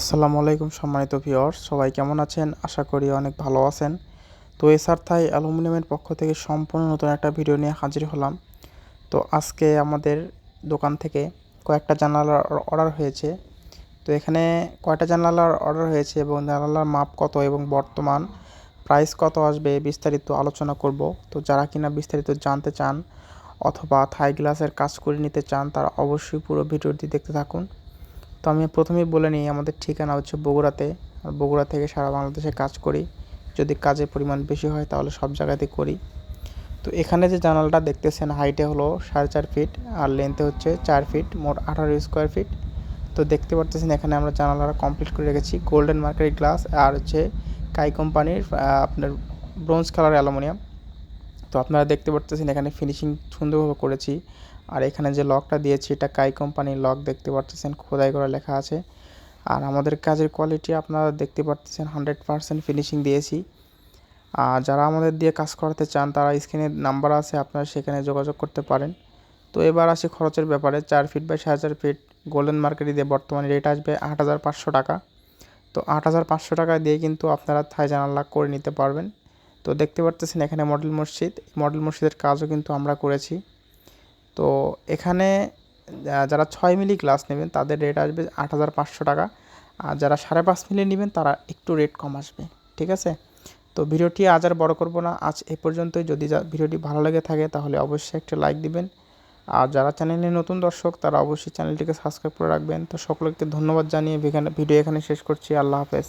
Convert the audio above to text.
আসসালামু আলাইকুম সম্মানিত ভিওর সবাই কেমন আছেন? আশা করি অনেক ভালো আছেন। তো এসআর থাই অ্যালুমিনিয়ামের পক্ষ থেকে সম্পূর্ণ নতুন একটা ভিডিও নিয়ে হাজির হলাম। তো আজকে আমাদের দোকান থেকে কয়েকটা জানালার অর্ডার হয়েছে। তো এখানে কয়টা জানালার অর্ডার হয়েছে এবং জানালার মাপ কত এবং বর্তমান প্রাইস কত আসবে বিস্তারিত আলোচনা করব। তো যারা কিনা বিস্তারিত জানতে চান অথবা থাই গ্লাসের কাজ করে নিতে চান তারা অবশ্যই পুরো ভিডিওটি দেখতে থাকুন। তো আমি প্রথমেই বলে নিই, আমাদের ঠিকানা হচ্ছে বগুড়াতে। আর বগুড়া থেকে সারা বাংলাদেশে কাজ করি। যদি কাজের পরিমাণ বেশি হয় তাহলে সব জায়গাতে করি। তো এখানে যে জানালটা দেখতেছেন হাইটে হলো সাড়ে চার ফিট আর লেন্থে হচ্ছে চার ফিট মোট আঠারো স্কোয়ার ফিট তো দেখতে পারতেছেন, এখানে আমরা জানালাটা কমপ্লিট করে রেখেছি। গোল্ডেন মার্কেট গ্লাস আর হচ্ছে কাই কোম্পানির আপনার ব্রোঞ্জ কালার অ্যালুমিনিয়াম তো আপনারা দেখতে পারতেছেন, এখানে ফিনিশিং সুন্দরভাবে করেছি। আর এখানে যে লকটা দিয়েছি, এটা কাই কোম্পানির লক দেখতে পাচ্ছেন খোদাই করা লেখা আছে। আর আমাদের কাজের কোয়ালিটি আপনারা দেখতে পাচ্ছেন হান্ড্রেড পারসেন্ট ফিনিশিং দিয়েছি। আর যারা আমাদের দিয়ে কাজ করাতে চান, তারা স্ক্রিনে নাম্বার আছে, আপনারা সেখানে যোগাযোগ করতে পারেন। তো এবার আসি খরচের ব্যাপারে, চার ফিট বাই সাড়ে চার ফিট গোল্ডেন মার্কেটে দিয়ে বর্তমানে রেট আসবে আট হাজার পাঁচশো টাকা। তো আট হাজার পাঁচশো টাকা দিয়ে কিন্তু আপনারা থাই জানালা করে নিতে পারবেন। তো দেখতে পারতেছেন এখানে মডেল মসজিদ মডেল মসজিদের কাজও কিন্তু আমরা করেছি। তো এখানে যারা ছয় মিলি গ্লাস নেবেন, তাদের রেট আসবে আট হাজার পাঁচশো টাকা। আর যারা সাড়ে পাঁচ মিলি নেবেন, তারা একটু রেট কম আসবে, ঠিক আছে? তো ভিডিওটি আজ আর বড়ো করব না, আজ এ পর্যন্তই। যদি ভিডিওটি ভালো লেগে থাকে, তাহলে অবশ্যই একটা লাইক দিবেন। আর যারা চ্যানেলে নতুন দর্শক, তারা অবশ্যই চ্যানেলটিকে সাবস্ক্রাইব করে রাখবেন। তো সকলকে ধন্যবাদ জানিয়ে ভিডিও এখানে শেষ করছি। আল্লাহ হাফেজ।